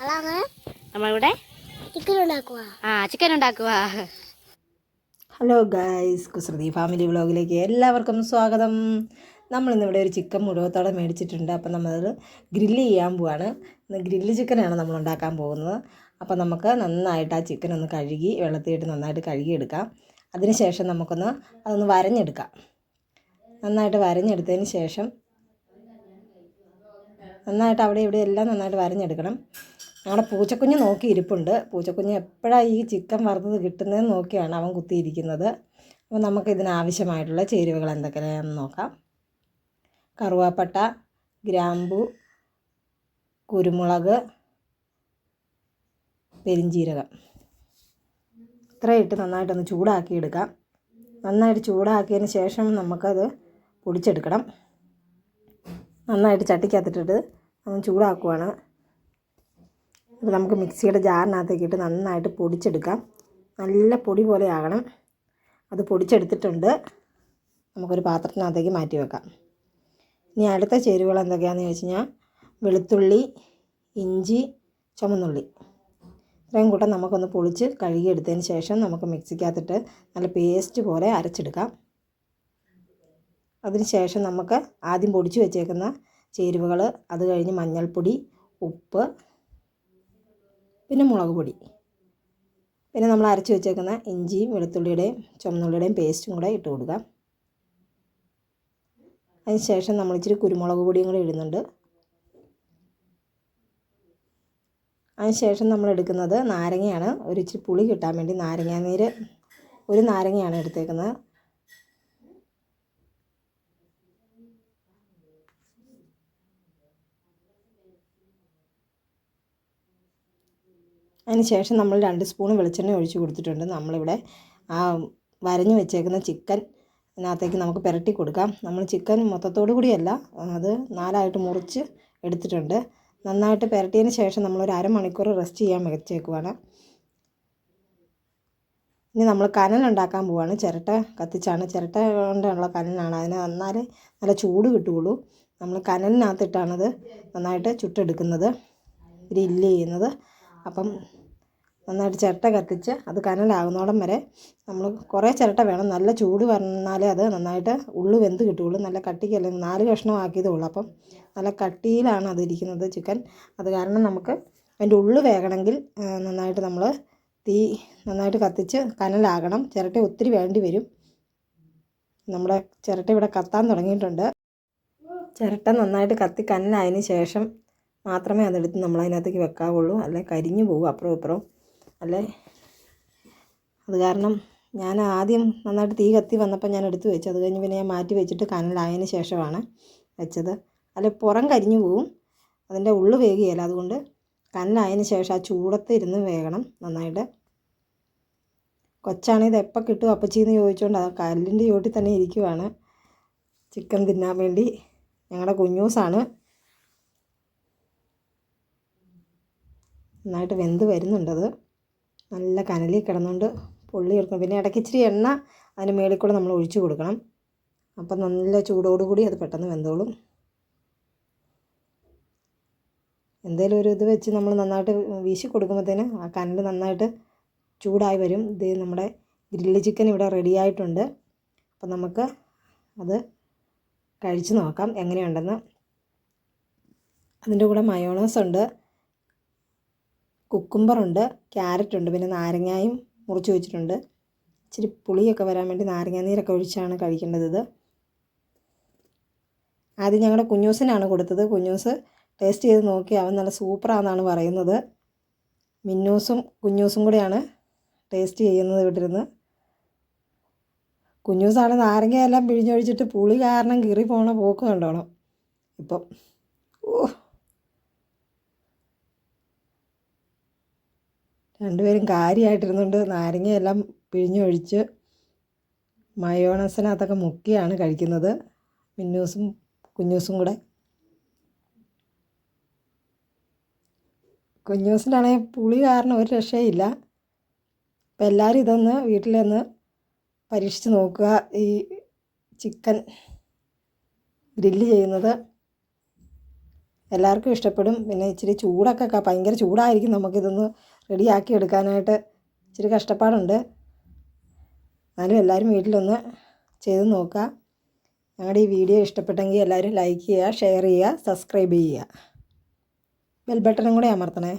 നമ്മളിവിടെ ചിക്കൻ ഉണ്ടാക്കുക ആ ചിക്കൻ ഉണ്ടാക്കുക ഹലോ ഗായ്സ് കുസൃതി ഫാമിലി വ്ളോഗിലേക്ക് എല്ലാവർക്കും സ്വാഗതം. നമ്മളിന്നിവിടെ ഒരു ചിക്കൻ മുഴുവത്തോടെ മേടിച്ചിട്ടുണ്ട്. അപ്പം നമ്മളത് ഗ്രില്ല് ചെയ്യാൻ പോവാണ്. ഇന്ന് ഗ്രില്ല് ചിക്കനാണ് നമ്മൾ ഉണ്ടാക്കാൻ പോകുന്നത്. അപ്പം നമുക്ക് നന്നായിട്ട് ആ ചിക്കൻ ഒന്ന് കഴുകി വെള്ളത്തിയിട്ട് നന്നായിട്ട് കഴുകിയെടുക്കാം. അതിനുശേഷം നമുക്കൊന്ന് അതൊന്ന് വരഞ്ഞെടുക്കാം. നന്നായിട്ട് വരഞ്ഞെടുത്തതിന് ശേഷം നന്നായിട്ട് അവിടെ ഇവിടെ എല്ലാം നന്നായിട്ട് വരഞ്ഞെടുക്കണം. ഞങ്ങളുടെ പൂച്ചക്കുഞ്ഞ് നോക്കി ഇരിപ്പുണ്ട്. പൂച്ചക്കുഞ്ഞ് എപ്പോഴാണ് ഈ ചിക്കൻ വറുത്തത് കിട്ടുന്നതെന്ന് നോക്കിയാണ് അവൻ കുത്തിയിരിക്കുന്നത്. അപ്പോൾ നമുക്ക് ഇതിനാവശ്യമായിട്ടുള്ള ചേരുവകൾ എന്തൊക്കെയാണെന്ന് നോക്കാം. കറുവാപ്പട്ട ഗ്രാമ്പു കുരുമുളക് പെരിഞ്ചീരകം. ഇത്രയിട്ട് നന്നായിട്ടൊന്ന് ചൂടാക്കി എടുക്കാം നന്നായിട്ട് ചൂടാക്കിയതിന് ശേഷം നമുക്കത് പൊടിച്ചെടുക്കണം. നന്നായിട്ട് ചട്ടിക്കകത്തിട്ടിട്ട് ഒന്ന് ചൂടാക്കുവാണ്. ഇത് നമുക്ക് മിക്സിയുടെ ജാറിനകത്തേക്ക് ഇട്ട് നന്നായിട്ട് പൊടിച്ചെടുക്കാം. നല്ല പൊടി പോലെ ആകണം. അത് പൊടിച്ചെടുത്തിട്ടുണ്ട്. നമുക്കൊരു പാത്രത്തിനകത്തേക്ക് മാറ്റി വെക്കാം. ഇനി അടുത്ത ചേരുവകൾ എന്തൊക്കെയാണെന്ന് ചോദിച്ചു കഴിഞ്ഞാൽ വെളുത്തുള്ളി ഇഞ്ചി ചുമന്നുള്ളി. ഇത്രയും കൂട്ടം നമുക്കൊന്ന് പൊളിച്ച് കഴുകിയെടുത്തതിന് ശേഷം നമുക്ക് മിക്സിക്കകത്തിട്ട് നല്ല പേസ്റ്റ് പോലെ അരച്ചെടുക്കാം. അതിന് ശേഷം നമുക്ക് ആദ്യം പൊടിച്ച് വെച്ചേക്കുന്ന ചേരുവകൾ അത് കഴിഞ്ഞ് മഞ്ഞൾപ്പൊടി ഉപ്പ് പിന്നെ മുളക് പൊടി. പിന്നെ നമ്മൾ അരച്ച് വെച്ചേക്കുന്ന ഇഞ്ചിയും വെളുത്തുള്ളിയുടെയും ചുമന്നുള്ളിയുടെയും പേസ്റ്റും കൂടെ ഇട്ട് കൊടുക്കാം അതിന് ശേഷം നമ്മൾ ഇച്ചിരി കുരുമുളക് പൊടിയും കൂടെ ഇടുന്നുണ്ട്. അതിനുശേഷം നമ്മൾ എടുക്കുന്നത് നാരങ്ങയാണ്. ഒരു ഇച്ചിരി പുളി കിട്ടാൻ വേണ്ടി നാരങ്ങാനീര് ഒരു നാരങ്ങയാണ് എടുത്തേക്കുന്നത്. അതിന് ശേഷം നമ്മൾ രണ്ട് സ്പൂൺ വെളിച്ചെണ്ണ ഒഴിച്ച് കൊടുത്തിട്ടുണ്ട്. നമ്മളിവിടെ ആ വരഞ്ഞ് വെച്ചേക്കുന്ന ചിക്കൻ ഇതിനകത്തേക്ക് നമുക്ക് പുരട്ടി കൊടുക്കാം. നമ്മൾ ചിക്കൻ മൊത്തത്തോടു കൂടിയല്ല അത് നാലായിട്ട് മുറിച്ച് എടുത്തിട്ടുണ്ട്. നന്നായിട്ട് പുരട്ടിയതിന് ശേഷം നമ്മൾ നമ്മളൊരു അരമണിക്കൂർ റെസ്റ്റ് ചെയ്യാൻ വെച്ചേക്കുവാണ്. ഇനി നമ്മൾ കനൽ ഉണ്ടാക്കാൻ പോവാണ്. ചിരട്ട കത്തിച്ചാണ്. ചിരട്ട കൊണ്ടുള്ള കനലാണ്. അതിന് വന്നാൽ നല്ല ചൂട് കിട്ടുകയുള്ളൂ. നമ്മൾ കനലിനകത്തിട്ടാണത് നന്നായിട്ട് ചുട്ടെടുക്കുന്നത്. ഗ്രില്ല് ചെയ്യുന്നത്. അപ്പം നന്നായിട്ട് ചിരട്ട കത്തിച്ച് അത് കനലാകുന്നോടം വരെ നമ്മൾ കുറേ ചിരട്ട വേണം. നല്ല ചൂട് വന്നാലേ അത് നന്നായിട്ട് ഉള്ളു വെന്ത് കിട്ടുകയുള്ളൂ. നല്ല കട്ടിക്കല്ല നാല് കഷ്ണമാക്കിയതേ ഉള്ളൂ. അപ്പം നല്ല കട്ടിയിലാണ് അത് ഇരിക്കുന്നത് ചിക്കൻ. അത് കാരണം നമുക്ക് അതിന്റെ ഉള്ളു വേകണമെങ്കിൽ നന്നായിട്ട് നമ്മൾ തീ നന്നായിട്ട് കത്തിച്ച് കനലാകണം. ചിരട്ട ഒത്തിരി വേണ്ടി വരും. നമ്മുടെ ചിരട്ട ഇവിടെ കത്താൻ തുടങ്ങിയിട്ടുണ്ട്. ചിരട്ട നന്നായിട്ട് കത്തി കനലായതിന് ശേഷം മാത്രമേ അതെടുത്ത് നമ്മൾ അതിനകത്തേക്ക് വെക്കാവുള്ളൂ. അല്ലെ? കരിഞ്ഞു പോകും അപ്പുറം ഇപ്പുറം അല്ലേ? അത് കാരണം ഞാൻ ആദ്യം നന്നായിട്ട് തീ കത്തി വന്നപ്പോൾ ഞാൻ എടുത്തു വെച്ചു. അത് കഴിഞ്ഞ് പിന്നെ ഞാൻ മാറ്റി വെച്ചിട്ട് കനലായതിന് ശേഷമാണ് വെച്ചത്. അല്ലെ? പുറം കരിഞ്ഞു പോവും. അതിന്റെ ഉള്ളു വേകുകയില്ല അതുകൊണ്ട് കനലായതിന് ശേഷം ആ ചൂടത്ത് ഇരുന്ന് വേകണം നന്നായിട്ട്. കൊച്ചാണെങ്കിൽ ഇത് എപ്പോൾ കിട്ടും അപ്പച്ചിന്ന് ചോദിച്ചുകൊണ്ട് അത് കല്ലിന്റെ ചോട്ടിൽ തന്നെ ഇരിക്കുവാണ്. ചിക്കൻ തിന്നാൻ വേണ്ടി ഞങ്ങളുടെ കുഞ്ഞൂസാണ്. നന്നായിട്ട് വെന്ത് വരുന്നുണ്ടത് നല്ല കനലിൽ കിടന്നുകൊണ്ട് പൊള്ളി എടുക്കണം പിന്നെ ഇടയ്ക്ക് ഇച്ചിരി എണ്ണ അതിന് മേളിൽ കൂടെ നമ്മൾ ഒഴിച്ചു കൊടുക്കണം. അപ്പം നല്ല ചൂടോടുകൂടി അത് പെട്ടെന്ന് വെന്തോളും. എന്തെങ്കിലും ഒരു ഇത് വെച്ച് നമ്മൾ നന്നായിട്ട് വീശി കൊടുക്കുമ്പോഴത്തേന് ആ കനൽ നന്നായിട്ട് ചൂടായി വരും. ഇത് നമ്മുടെ ഗ്രില്ല് ചിക്കൻ ഇവിടെ റെഡി ആയിട്ടുണ്ട്. അപ്പം നമുക്ക് അത് കഴിച്ച് നോക്കാം എങ്ങനെയുണ്ടെന്ന്. അതിന്റെ കൂടെ മയോണൈസ് ഉണ്ട്. കുക്കുംബറുണ്ട് ക്യാരറ്റ് ഉണ്ട് പിന്നെ നാരങ്ങായും മുറിച്ച് വെച്ചിട്ടുണ്ട്. ഇച്ചിരി പുളിയൊക്കെ വരാൻ വേണ്ടി നാരങ്ങാ നീരൊക്കെ ഒഴിച്ചാണ് കഴിക്കേണ്ടത് ഇത്. ആദ്യം ഞങ്ങളുടെ കുഞ്ഞൂസിനാണ് കൊടുത്തത്. കുഞ്ഞൂസ് ടേസ്റ്റ് ചെയ്ത് നോക്കി അവൻ നല്ല സൂപ്പറാണെന്നാണ് പറയുന്നത്. മിന്നൂസും കുഞ്ഞൂസും കൂടെയാണ് ടേസ്റ്റ് ചെയ്യുന്നത് ഇവിടെ ഇരുന്ന് കുഞ്ഞൂസാണ് നാരങ്ങയെല്ലാം പിഴിഞ്ഞൊഴിച്ചിട്ട് പുളി കാരണം കീറി പോണ പോക്ക് കണ്ടോണം. ഇപ്പം ഓ രണ്ടുപേരും കാര്യമായിട്ടിരുന്നുകൊണ്ട് നാരങ്ങയെല്ലാം പിഴിഞ്ഞൊഴിച്ച് മയോണസിനകത്തൊക്കെ മുക്കിയാണ് കഴിക്കുന്നത്. മിന്നൂസും കുഞ്ഞൂസും കൂടെ. കുഞ്ഞൂസിനാണെങ്കിൽ പുളി കാരണം ഒരു രക്ഷയില്ല. അപ്പം എല്ലാവരും ഇതൊന്ന് വീട്ടിലൊന്ന് പരീക്ഷിച്ച് നോക്കുക. ഈ ചിക്കൻ ഗ്രില്ല് ചെയ്യുന്നത് എല്ലാവർക്കും ഇഷ്ടപ്പെടും. പിന്നെ ഇച്ചിരി ചൂടൊക്കെ ഭയങ്കര ചൂടായിരിക്കും നമുക്കിതൊന്ന് റെഡിയാക്കി എടുക്കാനായിട്ട് ഇച്ചിരി കഷ്ടപ്പാടുണ്ട്. എന്നാലും എല്ലാവരും വീട്ടിലൊന്ന് ചെയ്ത് നോക്കുക. ഞങ്ങളുടെ ഈ വീഡിയോ ഇഷ്ടപ്പെട്ടെങ്കിൽ എല്ലാവരും ലൈക്ക് ചെയ്യുക ഷെയർ ചെയ്യുക സബ്സ്ക്രൈബ് ചെയ്യുക. ബെൽ ബട്ടണും കൂടെ അമർത്തണേ.